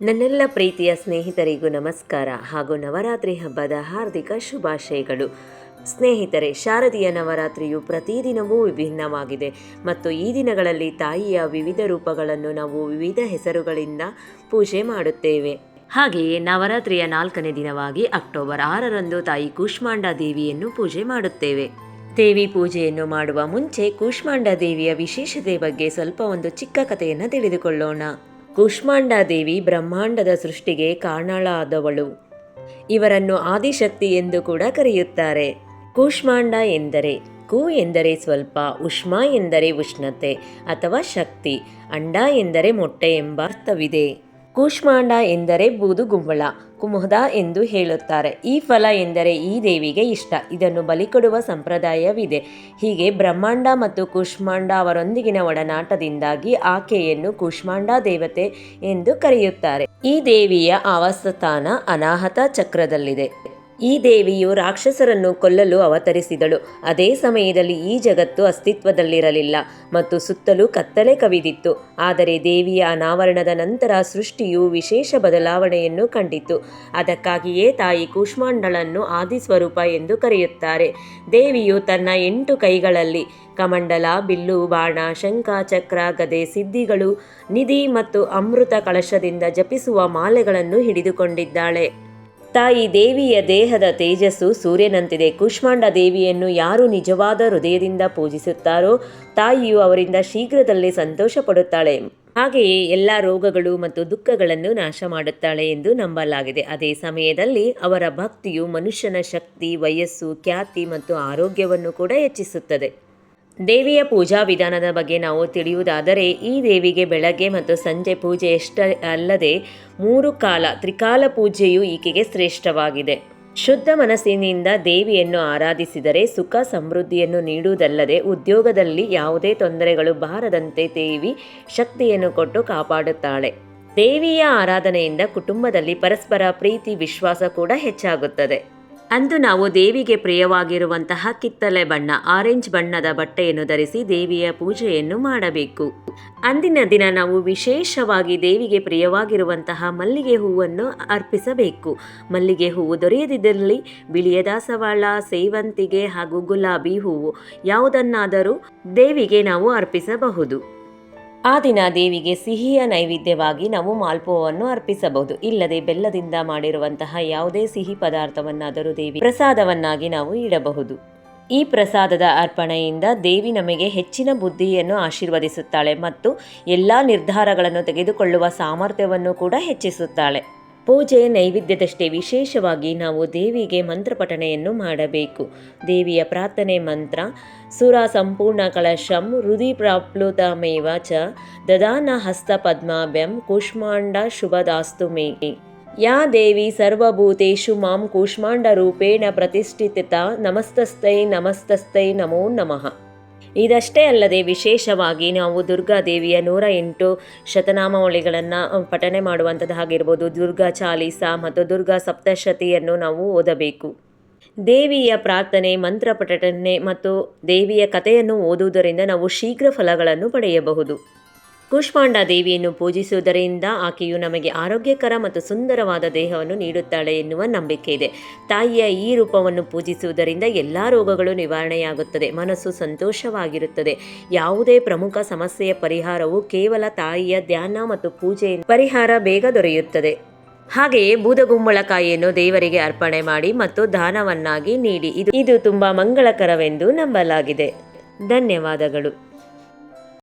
ನನ್ನೆಲ್ಲ ಪ್ರೀತಿಯ ಸ್ನೇಹಿತರಿಗೂ ನಮಸ್ಕಾರ ಹಾಗೂ ನವರಾತ್ರಿ ಹಬ್ಬದ ಹಾರ್ದಿಕ ಶುಭಾಶಯಗಳು. ಸ್ನೇಹಿತರೆ, ಶಾರದೀಯ ನವರಾತ್ರಿಯು ಪ್ರತಿದಿನವೂ ವಿಭಿನ್ನವಾಗಿದೆ ಮತ್ತು ಈ ದಿನಗಳಲ್ಲಿ ತಾಯಿಯ ವಿವಿಧ ರೂಪಗಳನ್ನು ನಾವು ವಿವಿಧ ಹೆಸರುಗಳಿಂದ ಪೂಜೆ ಮಾಡುತ್ತೇವೆ. ಹಾಗೆಯೇ ನವರಾತ್ರಿಯ ನಾಲ್ಕನೇ ದಿನವಾಗಿ ಅಕ್ಟೋಬರ್ ಆರರಂದು ತಾಯಿ ಕೂಷ್ಮಾಂಡ ದೇವಿಯನ್ನು ಪೂಜೆ ಮಾಡುತ್ತೇವೆ. ದೇವಿ ಪೂಜೆಯನ್ನು ಮಾಡುವ ಮುಂಚೆ ಕೂಷ್ಮಾಂಡ ದೇವಿಯ ವಿಶೇಷತೆ ಬಗ್ಗೆ ಸ್ವಲ್ಪ ಒಂದು ಚಿಕ್ಕ ಕಥೆಯನ್ನು ತಿಳಿದುಕೊಳ್ಳೋಣ. ಕೂಷ್ಮಾಂಡ ದೇವಿ ಬ್ರಹ್ಮಾಂಡದ ಸೃಷ್ಟಿಗೆ ಕಾರಣಳಾದವಳು. ಇವರನ್ನು ಆದಿಶಕ್ತಿ ಎಂದು ಕೂಡ ಕರೆಯುತ್ತಾರೆ. ಕೂಷ್ಮಾಂಡ ಎಂದರೆ ಕು ಎಂದರೆ ಸ್ವಲ್ಪ, ಉಷ್ಮ ಎಂದರೆ ಉಷ್ಣತೆ ಅಥವಾ ಶಕ್ತಿ, ಅಂಡ ಎಂದರೆ ಮೊಟ್ಟೆ ಎಂಬ ಅರ್ಥವಿದೆ. ಕೂಷ್ಮಾಂಡ ಎಂದರೆ ಬೂದುಗುಂಬಳ ಕುಮುದ ಎಂದು ಹೇಳುತ್ತಾರೆ. ಈ ಫಲ ಎಂದರೆ ಈ ದೇವಿಗೆ ಇಷ್ಟ. ಇದನ್ನು ಬಲಿಕೊಡುವ ಸಂಪ್ರದಾಯವಿದೆ. ಹೀಗೆ ಬ್ರಹ್ಮಾಂಡ ಮತ್ತು ಕುಷ್ಮಾಂಡ ಅವರೊಂದಿಗಿನ ಒಡನಾಟದಿಂದಾಗಿ ಆಕೆಯನ್ನು ಕುಷ್ಮಾಂಡ ದೇವತೆ ಎಂದು ಕರೆಯುತ್ತಾರೆ. ಈ ದೇವಿಯ ಆವಾಸಸ್ಥಾನ ಅನಾಹತ ಚಕ್ರದಲ್ಲಿದೆ. ಈ ದೇವಿಯು ರಾಕ್ಷಸರನ್ನು ಕೊಲ್ಲಲು ಅವತರಿಸಿದಳು. ಅದೇ ಸಮಯದಲ್ಲಿ ಈ ಜಗತ್ತು ಅಸ್ತಿತ್ವದಲ್ಲಿರಲಿಲ್ಲ ಮತ್ತು ಸುತ್ತಲೂ ಕತ್ತಲೆ ಕವಿದಿತ್ತು. ಆದರೆ ದೇವಿಯ ಅನಾವರಣದ ನಂತರ ಸೃಷ್ಟಿಯು ವಿಶೇಷ ಬದಲಾವಣೆಯನ್ನು ಕಂಡಿತು. ಅದಕ್ಕಾಗಿಯೇ ತಾಯಿ ಕೂಷ್ಮಾಂಡಳನ್ನು ಆದಿಸ್ವರೂಪ ಎಂದು ಕರೆಯುತ್ತಾರೆ. ದೇವಿಯು ತನ್ನ ಎಂಟು ಕೈಗಳಲ್ಲಿ ಕಮಂಡಲ, ಬಿಲ್ಲು, ಬಾಣ, ಶಂಖ, ಚಕ್ರ, ಗದೆ, ಸಿದ್ಧಿಗಳು, ನಿಧಿ ಮತ್ತು ಅಮೃತ ಕಳಶದಿಂದ ಜಪಿಸುವ ಮಾಲೆಗಳನ್ನು ಹಿಡಿದುಕೊಂಡಿದ್ದಾಳೆ. ತಾಯಿ ದೇವಿಯ ದೇಹದ ತೇಜಸ್ಸು ಸೂರ್ಯನಂತಿದೆ. ಕುಷ್ಮಾಂಡ ದೇವಿಯನ್ನು ಯಾರು ನಿಜವಾದ ಹೃದಯದಿಂದ ಪೂಜಿಸುತ್ತಾರೋ, ತಾಯಿಯು ಅವರಿಂದ ಶೀಘ್ರದಲ್ಲೇ ಸಂತೋಷ ಪಡುತ್ತಾಳೆ ಹಾಗೆಯೇ ಎಲ್ಲ ರೋಗಗಳು ಮತ್ತು ದುಃಖಗಳನ್ನು ನಾಶ ಮಾಡುತ್ತಾಳೆ ಎಂದು ನಂಬಲಾಗಿದೆ. ಅದೇ ಸಮಯದಲ್ಲಿ ಅವರ ಭಕ್ತಿಯು ಮನುಷ್ಯನ ಶಕ್ತಿ, ವಯಸ್ಸು, ಖ್ಯಾತಿ ಮತ್ತು ಆರೋಗ್ಯವನ್ನು ಕೂಡ ಹೆಚ್ಚಿಸುತ್ತದೆ. ದೇವಿಯ ಪೂಜಾ ವಿಧಾನದ ಬಗ್ಗೆ ನಾವು ತಿಳಿಯುವುದಾದರೆ, ಈ ದೇವಿಗೆ ಬೆಳಗ್ಗೆ ಮತ್ತು ಸಂಜೆ ಪೂಜೆಯಷ್ಟೇ ಅಲ್ಲದೆ ಮೂರು ಕಾಲ ತ್ರಿಕಾಲ ಪೂಜೆಯು ಈಕೆಗೆ ಶ್ರೇಷ್ಠವಾಗಿದೆ. ಶುದ್ಧ ಮನಸ್ಸಿನಿಂದ ದೇವಿಯನ್ನು ಆರಾಧಿಸಿದರೆ ಸುಖ ಸಮೃದ್ಧಿಯನ್ನು ನೀಡುವುದಲ್ಲದೆ ಉದ್ಯೋಗದಲ್ಲಿ ಯಾವುದೇ ತೊಂದರೆಗಳು ಬಾರದಂತೆ ದೇವಿ ಶಕ್ತಿಯನ್ನು ಕೊಟ್ಟು ಕಾಪಾಡುತ್ತಾಳೆ. ದೇವಿಯ ಆರಾಧನೆಯಿಂದ ಕುಟುಂಬದಲ್ಲಿ ಪರಸ್ಪರ ಪ್ರೀತಿ, ವಿಶ್ವಾಸ ಕೂಡ ಹೆಚ್ಚಾಗುತ್ತದೆ. ಅಂದು ನಾವು ದೇವಿಗೆ ಪ್ರಿಯವಾಗಿರುವಂತಹ ಕಿತ್ತಲೆ ಬಣ್ಣ, ಆರೆಂಜ್ ಬಣ್ಣದ ಬಟ್ಟೆಯನ್ನು ಧರಿಸಿ ದೇವಿಯ ಪೂಜೆಯನ್ನು ಮಾಡಬೇಕು. ಅಂದಿನ ದಿನ ನಾವು ವಿಶೇಷವಾಗಿ ದೇವಿಗೆ ಪ್ರಿಯವಾಗಿರುವಂತಹ ಮಲ್ಲಿಗೆ ಹೂವನ್ನು ಅರ್ಪಿಸಬೇಕು. ಮಲ್ಲಿಗೆ ಹೂವು ದೊರೆಯದಿದ್ದಲ್ಲಿ ಬಿಳಿಯ ದಾಸವಾಳ, ಸೇವಂತಿಗೆ ಹಾಗೂ ಗುಲಾಬಿ ಹೂವು ಯಾವುದನ್ನಾದರೂ ದೇವಿಗೆ ನಾವು ಅರ್ಪಿಸಬಹುದು. ಆ ದಿನ ದೇವಿಗೆ ಸಿಹಿಯ ನೈವೇದ್ಯವಾಗಿ ನಾವು ಮಾಲ್ಪೋವನ್ನು ಅರ್ಪಿಸಬಹುದು. ಇಲ್ಲದೆ ಬೆಲ್ಲದಿಂದ ಮಾಡಿರುವಂತಹ ಯಾವುದೇ ಸಿಹಿ ಪದಾರ್ಥವನ್ನಾದರೂ ದೇವಿ ಪ್ರಸಾದವನ್ನಾಗಿ ನಾವು ಇಡಬಹುದು. ಈ ಪ್ರಸಾದದ ಅರ್ಪಣೆಯಿಂದ ದೇವಿ ನಮಗೆ ಹೆಚ್ಚಿನ ಬುದ್ಧಿಯನ್ನು ಆಶೀರ್ವದಿಸುತ್ತಾಳೆ ಮತ್ತು ಎಲ್ಲ ನಿರ್ಧಾರಗಳನ್ನು ತೆಗೆದುಕೊಳ್ಳುವ ಸಾಮರ್ಥ್ಯವನ್ನು ಕೂಡ ಹೆಚ್ಚಿಸುತ್ತಾಳೆ. ಪೂಜೆ ನೈವೇದ್ಯದಷ್ಟೇ. ವಿಶೇಷವಾಗಿ ನಾವು ದೇವಿಗೆ ಮಂತ್ರಪಠಣೆಯನ್ನು ಮಾಡಬೇಕು. ದೇವಿಯ ಪ್ರಾರ್ಥನೆ ಮಂತ್ರ, ಸುರ ಸಂಪೂರ್ಣ ಕಳಶಂ ಹೃದಯ ಪ್ರಾಪ್ಲುತಮೇವ ಚ, ದದಾನ ಹಸ್ತ ಪದ್ಮಾಭ್ಯಂ, ಕೂಷ್ಮಾಂಡ ಶುಭದಾಸ್ತು ಮೇ. ಯಾ ದೇವಿ ಸರ್ವಭೂತೇಷು ಮಾಂ ಕೂಷ್ಮಾಂಡ ರೂಪೇಣ ಪ್ರತಿಷ್ಠಿತ ನಮಸ್ತಸ್ಥೈ ನಮಸ್ತಸ್ಥೈ ನಮೋ ನಮಃ. ಇದಷ್ಟೇ ಅಲ್ಲದೆ ವಿಶೇಷವಾಗಿ ನಾವು ದುರ್ಗಾ ದೇವಿಯ ನೂರ ಎಂಟು ಶತನಾಮಾವಳಿಗಳನ್ನು ಪಠನೆ ಮಾಡುವಂಥದ್ದಾಗಿರ್ಬೋದು ದುರ್ಗಾ ಚಾಲೀಸ ಮತ್ತು ದುರ್ಗಾ ಸಪ್ತಶತಿಯನ್ನು ನಾವು ಓದಬೇಕು. ದೇವಿಯ ಪ್ರಾರ್ಥನೆ ಮಂತ್ರ ಪಠಟನೆ ಮತ್ತು ದೇವಿಯ ಕಥೆಯನ್ನು ಓದುವುದರಿಂದ ನಾವು ಶೀಘ್ರ ಫಲಗಳನ್ನು ಪಡೆಯಬಹುದು. ಕೂಷ್ಮಾಂಡ ದೇವಿಯನ್ನು ಪೂಜಿಸುವುದರಿಂದ ಆಕೆಯು ನಮಗೆ ಆರೋಗ್ಯಕರ ಮತ್ತು ಸುಂದರವಾದ ದೇಹವನ್ನು ನೀಡುತ್ತಾಳೆ ಎನ್ನುವ ನಂಬಿಕೆ ಇದೆ. ತಾಯಿಯ ಈ ರೂಪವನ್ನು ಪೂಜಿಸುವುದರಿಂದ ಎಲ್ಲ ರೋಗಗಳು ನಿವಾರಣೆಯಾಗುತ್ತದೆ. ಮನಸ್ಸು ಸಂತೋಷವಾಗಿರುತ್ತದೆ. ಯಾವುದೇ ಪ್ರಮುಖ ಸಮಸ್ಯೆಯ ಪರಿಹಾರವು ಕೇವಲ ತಾಯಿಯ ಧ್ಯಾನ ಮತ್ತು ಪೂಜೆ ಪರಿಹಾರ ಬೇಗ ದೊರೆಯುತ್ತದೆ. ಹಾಗೆಯೇ ಬೂದಗುಂಬಳಕಾಯಿಯನ್ನು ದೇವರಿಗೆ ಅರ್ಪಣೆ ಮಾಡಿ ಮತ್ತು ದಾನವನ್ನಾಗಿ ನೀಡಿ. ಇದು ಇದು ತುಂಬ ಮಂಗಳಕರವೆಂದು ನಂಬಲಾಗಿದೆ. ಧನ್ಯವಾದಗಳು.